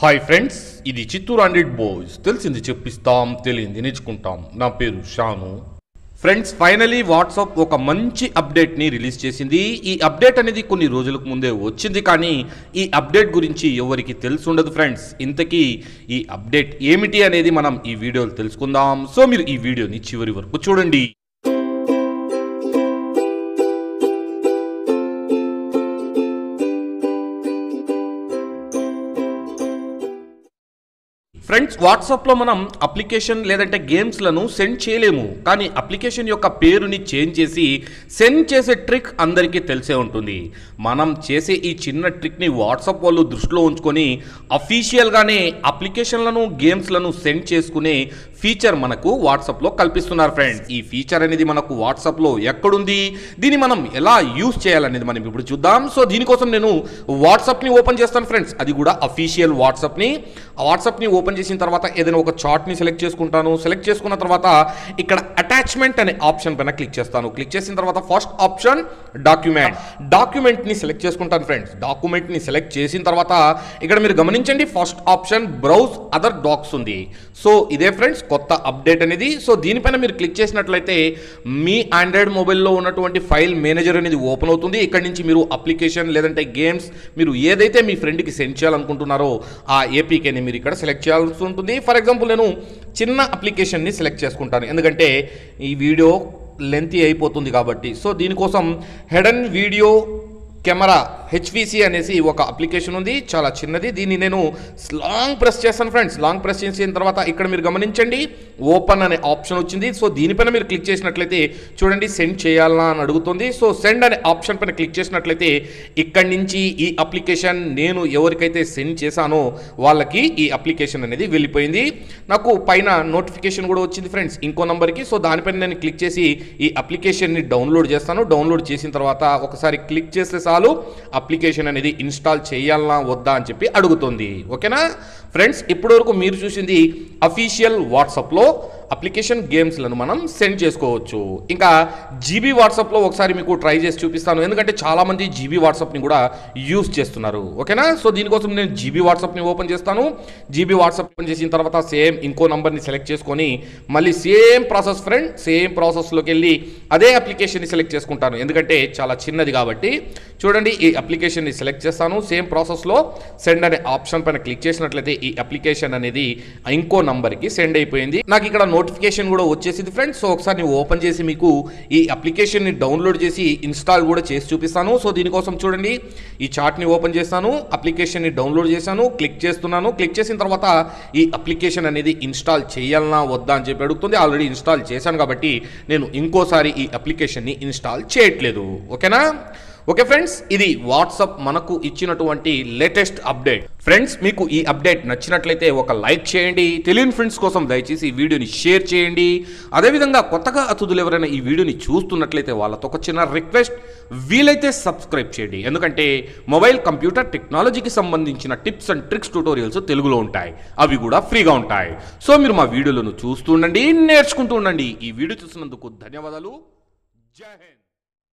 Hi friends ఇది Chittoor hundred Boyce. తెలిసింది చెప్పిస్తాం తెలియంది నేర్చుకుంటాం. నా పేరు షాను. ఫ్రెండ్స్ ఫైనలీ వాట్సాప్ ఒక మంచి అప్డేట్ని రిలీజ్ చేసింది. ఈ అప్డేట్ అనేది కొన్ని రోజులకు ముందే వచ్చింది కానీ ఈ అప్డేట్ గురించి ఎవరికి తెలిసి ఉండదు ఫ్రెండ్స్ ఇంతకీ ఈ అప్డేట్ ఏమిటి అనేది మనం ఈ వీడియోలో తెలుసుకుందాం. సో మీరు ఈ వీడియోని చివరి వరకు చూడండి. ఫ్రెండ్స్ వాట్సాప్లో మనం అప్లికేషన్ లేదంటే గేమ్స్లను సెండ్ చేయలేము. కానీ అప్లికేషన్ యొక్క పేరుని చేంజ్ చేసి సెండ్ చేసే ట్రిక్ అందరికీ తెలిసే ఉంటుంది. మనం చేసే ఈ చిన్న ట్రిక్ని వాట్సాప్ వాళ్ళు దృష్టిలో ఉంచుకొని అఫీషియల్గానే అప్లికేషన్లను గేమ్స్లను సెండ్ చేసుకునే ఫీచర్ మనకు వాట్సాప్లో కల్పిస్తున్నారు ఫ్రెండ్స్ ఈ ఫీచర్ అనేది మనకు వాట్సాప్లో ఎక్కడుంది? దీన్ని మనం ఎలా యూస్ చేయాలనేది మనం ఇప్పుడు చూద్దాం. సో దీనికోసం నేను వాట్సాప్ని ఓపెన్ చేస్తాను ఫ్రెండ్స్ అది కూడా అఫీషియల్ వాట్సాప్ని వాట్సాప్ని ఓపెన్ చేసిన తర్వాత ఏదైనా ఒక చార్ట్ని సెలెక్ట్ చేసుకుంటాను. సెలెక్ట్ చేసుకున్న తర్వాత ఇక్కడ అటాచ్మెంట్ అనే ఆప్షన్ పైన క్లిక్ చేస్తాను. క్లిక్ చేసిన తర్వాత ఫస్ట్ ఆప్షన్ డాక్యుమెంట్ డాక్యుమెంట్ని సెలెక్ట్ చేసుకుంటాను ఫ్రెండ్స్ డాక్యుమెంట్ని సెలెక్ట్ చేసిన తర్వాత ఇక్కడ మీరు గమనించండి first option browse other docs ఉంది. సో ఇదే ఫ్రెండ్స్ కొత్త అప్డేట్ అనేది. సో దీనిపైన మీరు క్లిక్ చేసినట్లయితే మీ ఆండ్రాయిడ్ మొబైల్లో ఉన్నటువంటి ఫైల్ మేనేజర్ అనేది ఓపెన్ అవుతుంది. ఇక్కడ నుంచి మీరు అప్లికేషన్ లేదంటే గేమ్స్ మీరు ఏదైతే మీ ఫ్రెండ్కి సెండ్ చేయాలనుకుంటున్నారో ఆ ఏపీకేని మీరు ఇక్కడ సెలెక్ట్ చేయాల్సి ఉంటుంది ఫర్ ఎగ్జాంపుల్ నేను చిన్న అప్లికేషన్ని సెలెక్ట్ చేసుకుంటాను. ఎందుకంటే ఈ వీడియో లెంతీ అయిపోతుంది కాబట్టి. సో దీనికోసం హెడన్ వీడియో కెమెరా హెచ్విసి అనేసి ఒక అప్లికేషన్ ఉంది చాలా చిన్నది. దీన్ని నేను లాంగ్ ప్రెస్ చేస్తాను ఫ్రెండ్స్ లాంగ్ ప్రెస్ చేసిన తర్వాత ఇక్కడ మీరు గమనించండి ఓపెన్ అనే ఆప్షన్ వచ్చింది. సో దీనిపైన మీరు క్లిక్ చేసినట్లయితే చూడండి సెండ్ చేయాలా అని అడుగుతుంది. సో సెండ్ అనే ఆప్షన్ పైన క్లిక్ చేసినట్లయితే ఇక్కడి నుంచి ఈ అప్లికేషన్ నేను ఎవరికైతే సెండ్ చేశానో వాళ్ళకి ఈ అప్లికేషన్ అనేది వెళ్ళిపోయింది. నాకు పైన నోటిఫికేషన్ కూడా వచ్చింది ఫ్రెండ్స్ ఇంకో నంబర్కి సో దానిపైన నేను క్లిక్ చేసి ఈ అప్లికేషన్ని డౌన్లోడ్ చేస్తాను. డౌన్లోడ్ చేసిన తర్వాత ఒకసారి క్లిక్ చేస్తే చాలు. అప్లికేషన్ అనేది ఇన్స్టాల్ చేయాలనా వద్దా అని చెప్పి అడుగుతుంది. ఓకేనా? ఫ్రెండ్స్ ఇప్పటివరకు మీరు చూసింది అఫీషియల్ వాట్సాప్లో అప్లికేషన్ గేమ్స్లను మనం సెండ్ చేసుకోవచ్చు. ఇంకా జీబీ వాట్సాప్లో ఒకసారి మీకు ట్రై చేసి చూపిస్తాను. ఎందుకంటే చాలామంది జీబీ వాట్సాప్ని కూడా యూస్ చేస్తున్నారు. ఓకేనా? సో దీనికోసం నేను జీబీ వాట్సాప్ని ఓపెన్ చేస్తాను. జీబీ వాట్సాప్ ఓపెన్ చేసిన తర్వాత సేమ్ ఇంకో నంబర్ని సెలెక్ట్ చేసుకొని మళ్ళీ సేమ్ ప్రాసెస్ ఫ్రెండ్ సేమ్ ప్రాసెస్లోకి వెళ్ళి అదే అప్లికేషన్ని సెలెక్ట్ చేసుకుంటాను. ఎందుకంటే చాలా చిన్నది కాబట్టి. చూడండి ఈ అప్లికేషన్ని సెలెక్ట్ చేస్తాను. సేమ్ ప్రాసెస్లో సెండ్ అనే ఆప్షన్ పైన క్లిక్ చేసినట్లయితే ఈ అప్లికేషన్ అనేది ఇంకో నంబర్కి సెండ్ అయిపోయింది. నాకు ఇక్కడ నోటిఫికేషన్ కూడా వచ్చేసింది ఫ్రెండ్స్ సో ఒకసారి నేను ఓపెన్ చేసి మీకు ఈ అప్లికేషన్ని డౌన్లోడ్ చేసి ఇన్స్టాల్ కూడా చేసి చూపిస్తాను. సో దీనికోసం చూడండి. ఈ చార్ట్ని ఓపెన్ చేస్తాను అప్లికేషన్ని డౌన్లోడ్ చేశాను క్లిక్ చేస్తున్నాను. క్లిక్ చేసిన తర్వాత ఈ అప్లికేషన్ అనేది ఇన్స్టాల్ చేయాలనా వద్దా అని చెప్పి అడుగుతుంది. ఆల్రెడీ ఇన్స్టాల్ చేశాను కాబట్టి నేను ఇంకోసారి ఈ అప్లికేషన్ని ఇన్స్టాల్ చేయట్లేదు. ఓకేనా? ఓకే ఫ్రెండ్స్ ఇది వాట్సాప్ మనకు ఇచ్చినటువంటి లేటెస్ట్ అప్డేట్. ఫ్రెండ్స్ మీకు ఈ అప్డేట్ నచ్చినట్లయితే ఒక లైక్ చేయండి తెలియని ఫ్రెండ్స్ కోసం దయచేసి ఈ వీడియోని షేర్ చేయండి. అదేవిధంగా కొత్తగా అతిథులు ఎవరైనా ఈ వీడియోని చూస్తున్నట్లయితే వాళ్ళతో ఒక చిన్న రిక్వెస్ట్ వీలైతే సబ్స్క్రైబ్ చేయండి. ఎందుకంటే మొబైల్ కంప్యూటర్ టెక్నాలజీకి సంబంధించిన టిప్స్ అండ్ ట్రిక్స్ ట్యూటోరియల్స్ తెలుగులో ఉంటాయి. అవి కూడా ఫ్రీగా ఉంటాయి. సో మీరు మా వీడియోలను చూస్తూ ఉండండి నేర్చుకుంటూ ఉండండి. ఈ వీడియో చూసినందుకు ధన్యవాదాలు. జై హింద్.